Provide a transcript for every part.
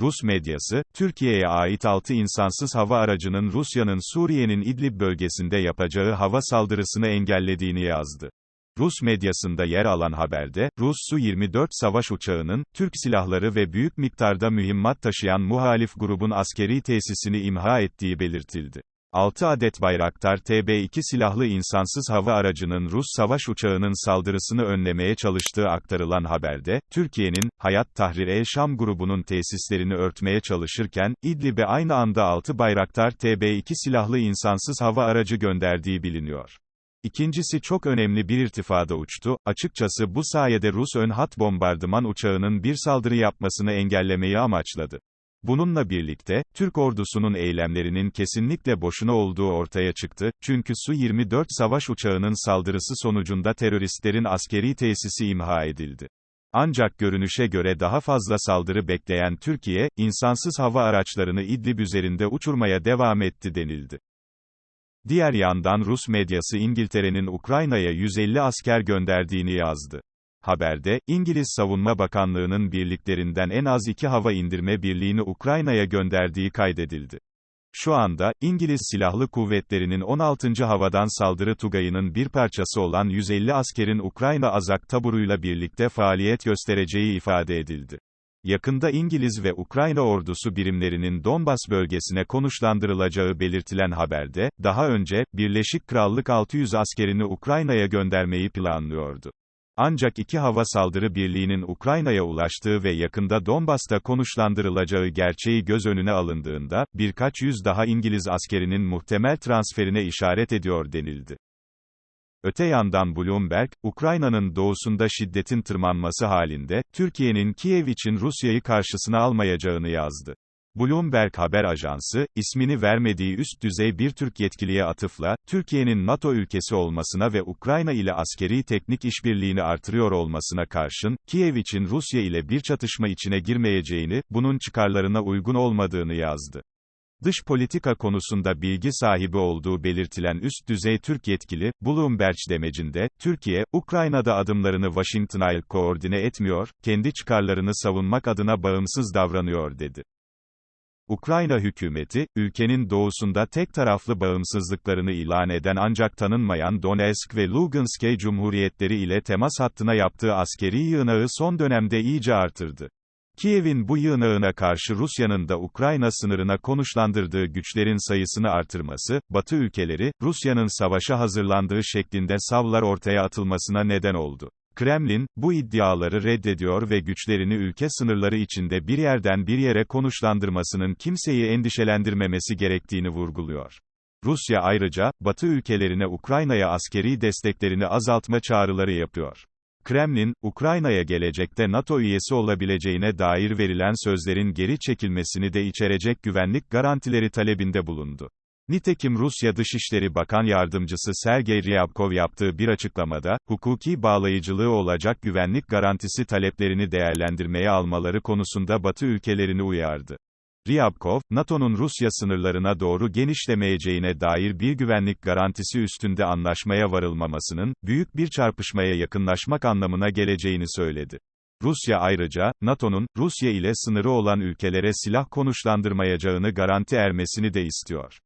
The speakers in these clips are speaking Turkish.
Rus medyası, Türkiye'ye ait 6 insansız hava aracının Rusya'nın Suriye'nin İdlib bölgesinde yapacağı hava saldırısını engellediğini yazdı. Rus medyasında yer alan haberde, Rus Su-24 savaş uçağının, Türk silahları ve büyük miktarda mühimmat taşıyan muhalif grubun askeri tesisini imha ettiği belirtildi. 6 adet Bayraktar TB2 silahlı insansız hava aracının Rus savaş uçağının saldırısını önlemeye çalıştığı aktarılan haberde, Türkiye'nin, Hayat Tahrir el-Şam grubunun tesislerini örtmeye çalışırken, İdlib'e aynı anda 6 Bayraktar TB2 silahlı insansız hava aracı gönderdiği biliniyor. İkincisi çok önemli bir irtifada uçtu, açıkçası bu sayede Rus ön hat bombardıman uçağının bir saldırı yapmasını engellemeyi amaçladı. Bununla birlikte, Türk ordusunun eylemlerinin kesinlikle boşuna olduğu ortaya çıktı, çünkü Su-24 savaş uçağının saldırısı sonucunda teröristlerin askeri tesisi imha edildi. Ancak görünüşe göre daha fazla saldırı bekleyen Türkiye, insansız hava araçlarını İdlib üzerinde uçurmaya devam etti denildi. Diğer yandan Rus medyası İngiltere'nin Ukrayna'ya 150 asker gönderdiğini yazdı. Haberde, İngiliz Savunma Bakanlığı'nın birliklerinden en az iki hava indirme birliğini Ukrayna'ya gönderdiği kaydedildi. Şu anda, İngiliz Silahlı Kuvvetleri'nin 16. Havadan Saldırı Tugayı'nın bir parçası olan 150 askerin Ukrayna Azak taburuyla birlikte faaliyet göstereceği ifade edildi. Yakında İngiliz ve Ukrayna ordusu birimlerinin Donbas bölgesine konuşlandırılacağı belirtilen haberde, daha önce, Birleşik Krallık 600 askerini Ukrayna'ya göndermeyi planlıyordu. Ancak iki hava saldırı birliğinin Ukrayna'ya ulaştığı ve yakında Donbas'ta konuşlandırılacağı gerçeği göz önüne alındığında, birkaç yüz daha İngiliz askerinin muhtemel transferine işaret ediyor denildi. Öte yandan Bloomberg, Ukrayna'nın doğusunda şiddetin tırmanması halinde, Türkiye'nin Kiev için Rusya'yı karşısına almayacağını yazdı. Bloomberg haber ajansı, ismini vermediği üst düzey bir Türk yetkiliye atıfla, Türkiye'nin NATO ülkesi olmasına ve Ukrayna ile askeri teknik işbirliğini artırıyor olmasına karşın, Kiev için Rusya ile bir çatışma içine girmeyeceğini, bunun çıkarlarına uygun olmadığını yazdı. Dış politika konusunda bilgi sahibi olduğu belirtilen üst düzey Türk yetkili, Bloomberg demecinde, Türkiye, Ukrayna'da adımlarını Washington'a koordine etmiyor, kendi çıkarlarını savunmak adına bağımsız davranıyor dedi. Ukrayna hükümeti, ülkenin doğusunda tek taraflı bağımsızlıklarını ilan eden ancak tanınmayan Donetsk ve Lugansk cumhuriyetleri ile temas hattına yaptığı askeri yığınağı son dönemde iyice artırdı. Kiev'in bu yığınağına karşı Rusya'nın da Ukrayna sınırına konuşlandırdığı güçlerin sayısını artırması, Batı ülkeleri, Rusya'nın savaşa hazırlandığı şeklinde savlar ortaya atılmasına neden oldu. Kremlin, bu iddiaları reddediyor ve güçlerini ülke sınırları içinde bir yerden bir yere konuşlandırmasının kimseyi endişelendirmemesi gerektiğini vurguluyor. Rusya ayrıca, Batı ülkelerine Ukrayna'ya askeri desteklerini azaltma çağrıları yapıyor. Kremlin, Ukrayna'ya gelecekte NATO üyesi olabileceğine dair verilen sözlerin geri çekilmesini de içerecek güvenlik garantileri talebinde bulundu. Nitekim Rusya Dışişleri Bakan Yardımcısı Sergey Ryabkov yaptığı bir açıklamada, hukuki bağlayıcılığı olacak güvenlik garantisi taleplerini değerlendirmeye almaları konusunda Batı ülkelerini uyardı. Ryabkov, NATO'nun Rusya sınırlarına doğru genişlemeyeceğine dair bir güvenlik garantisi üstünde anlaşmaya varılmamasının, büyük bir çarpışmaya yakınlaşmak anlamına geleceğini söyledi. Rusya ayrıca, NATO'nun, Rusya ile sınırı olan ülkelere silah konuşlandırmayacağını garanti ermesini de istiyor.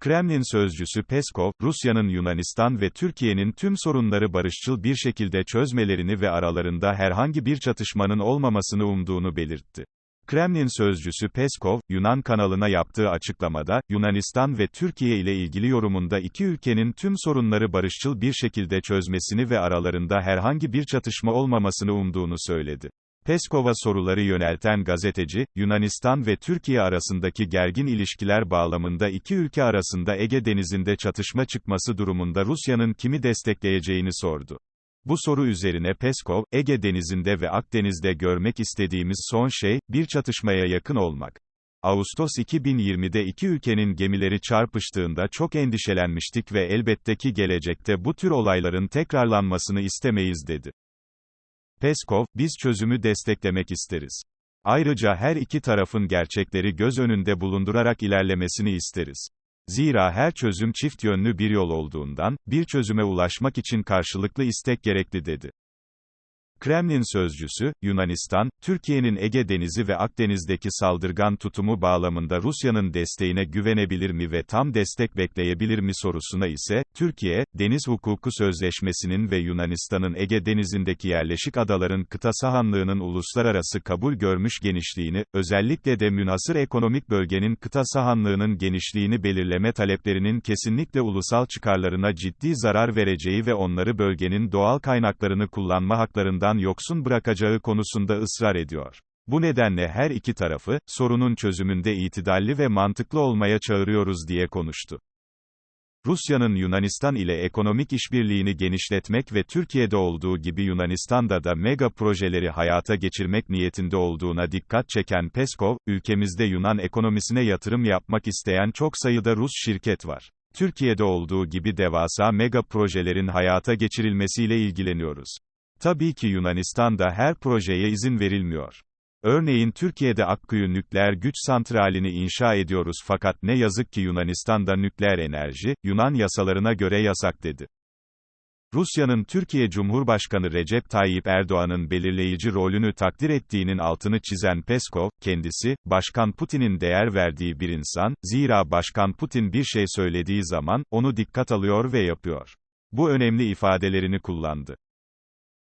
Kremlin sözcüsü Peskov, Rusya'nın Yunanistan ve Türkiye'nin tüm sorunları barışçıl bir şekilde çözmelerini ve aralarında herhangi bir çatışmanın olmamasını umduğunu belirtti. Kremlin sözcüsü Peskov, Yunan kanalına yaptığı açıklamada, Yunanistan ve Türkiye ile ilgili yorumunda iki ülkenin tüm sorunları barışçıl bir şekilde çözmesini ve aralarında herhangi bir çatışma olmamasını umduğunu söyledi. Peskov'a soruları yönelten gazeteci, Yunanistan ve Türkiye arasındaki gergin ilişkiler bağlamında iki ülke arasında Ege Denizi'nde çatışma çıkması durumunda Rusya'nın kimi destekleyeceğini sordu. Bu soru üzerine Peskov, Ege Denizi'nde ve Akdeniz'de görmek istediğimiz son şey, bir çatışmaya yakın olmak. Ağustos 2020'de iki ülkenin gemileri çarpıştığında çok endişelenmiştik ve elbette ki gelecekte bu tür olayların tekrarlanmasını istemeyiz dedi. Peskov, biz çözümü desteklemek isteriz. Ayrıca her iki tarafın gerçekleri göz önünde bulundurarak ilerlemesini isteriz. Zira her çözüm çift yönlü bir yol olduğundan, bir çözüme ulaşmak için karşılıklı istek gerekli dedi. Kremlin sözcüsü, Yunanistan, Türkiye'nin Ege Denizi ve Akdeniz'deki saldırgan tutumu bağlamında Rusya'nın desteğine güvenebilir mi ve tam destek bekleyebilir mi sorusuna ise, Türkiye, Deniz Hukuku Sözleşmesi'nin ve Yunanistan'ın Ege Denizi'ndeki yerleşik adaların kıta sahanlığının uluslararası kabul görmüş genişliğini, özellikle de münhasır ekonomik bölgenin kıta sahanlığının genişliğini belirleme taleplerinin kesinlikle ulusal çıkarlarına ciddi zarar vereceği ve onları bölgenin doğal kaynaklarını kullanma haklarından yoksun bırakacağı konusunda ısrar ediyor. Bu nedenle her iki tarafı, sorunun çözümünde itidalli ve mantıklı olmaya çağırıyoruz diye konuştu. Rusya'nın Yunanistan ile ekonomik işbirliğini genişletmek ve Türkiye'de olduğu gibi Yunanistan'da da mega projeleri hayata geçirmek niyetinde olduğuna dikkat çeken Peskov, ülkemizde Yunan ekonomisine yatırım yapmak isteyen çok sayıda Rus şirket var. Türkiye'de olduğu gibi devasa mega projelerin hayata geçirilmesiyle ilgileniyoruz. Tabii ki Yunanistan'da her projeye izin verilmiyor. Örneğin Türkiye'de Akkuyu nükleer güç santralini inşa ediyoruz fakat ne yazık ki Yunanistan'da nükleer enerji, Yunan yasalarına göre yasak dedi. Rusya'nın Türkiye Cumhurbaşkanı Recep Tayyip Erdoğan'ın belirleyici rolünü takdir ettiğinin altını çizen Peskov, kendisi, Başkan Putin'in değer verdiği bir insan, zira Başkan Putin bir şey söylediği zaman, onu dikkat alıyor ve yapıyor. Bu önemli ifadelerini kullandı.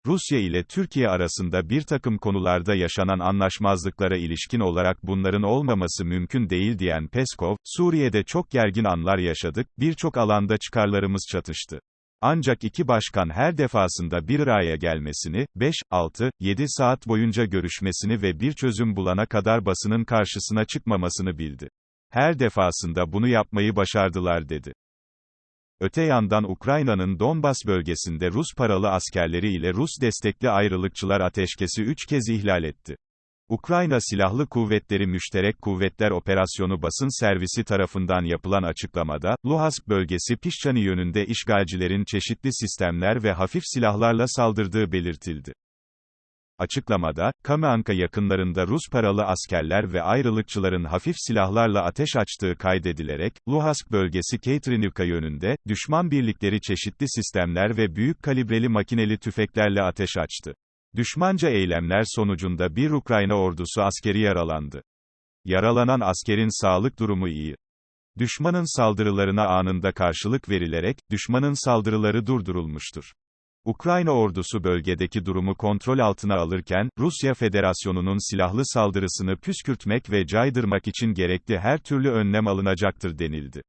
Rusya ile Türkiye arasında bir takım konularda yaşanan anlaşmazlıklara ilişkin olarak bunların olmaması mümkün değil diyen Peskov, Suriye'de çok gergin anlar yaşadık, birçok alanda çıkarlarımız çatıştı. Ancak iki başkan her defasında bir araya gelmesini, 5, 6, 7 saat boyunca görüşmesini ve bir çözüm bulana kadar basının karşısına çıkmamasını bildi. Her defasında bunu yapmayı başardılar dedi. Öte yandan Ukrayna'nın Donbas bölgesinde Rus paralı askerleri ile Rus destekli ayrılıkçılar ateşkesi üç kez ihlal etti. Ukrayna Silahlı Kuvvetleri Müşterek Kuvvetler Operasyonu basın servisi tarafından yapılan açıklamada, Luhansk bölgesi Pişçani yönünde işgalcilerin çeşitli sistemler ve hafif silahlarla saldırdığı belirtildi. Açıklamada, Kamenka yakınlarında Rus paralı askerler ve ayrılıkçıların hafif silahlarla ateş açtığı kaydedilerek, Luhansk bölgesi Keitrynivka yönünde, düşman birlikleri çeşitli sistemler ve büyük kalibreli makineli tüfeklerle ateş açtı. Düşmanca eylemler sonucunda bir Ukrayna ordusu askeri yaralandı. Yaralanan askerin sağlık durumu iyi. Düşmanın saldırılarına anında karşılık verilerek, düşmanın saldırıları durdurulmuştur. Ukrayna ordusu bölgedeki durumu kontrol altına alırken, Rusya Federasyonu'nun silahlı saldırısını püskürtmek ve caydırmak için gerekli her türlü önlem alınacaktır denildi.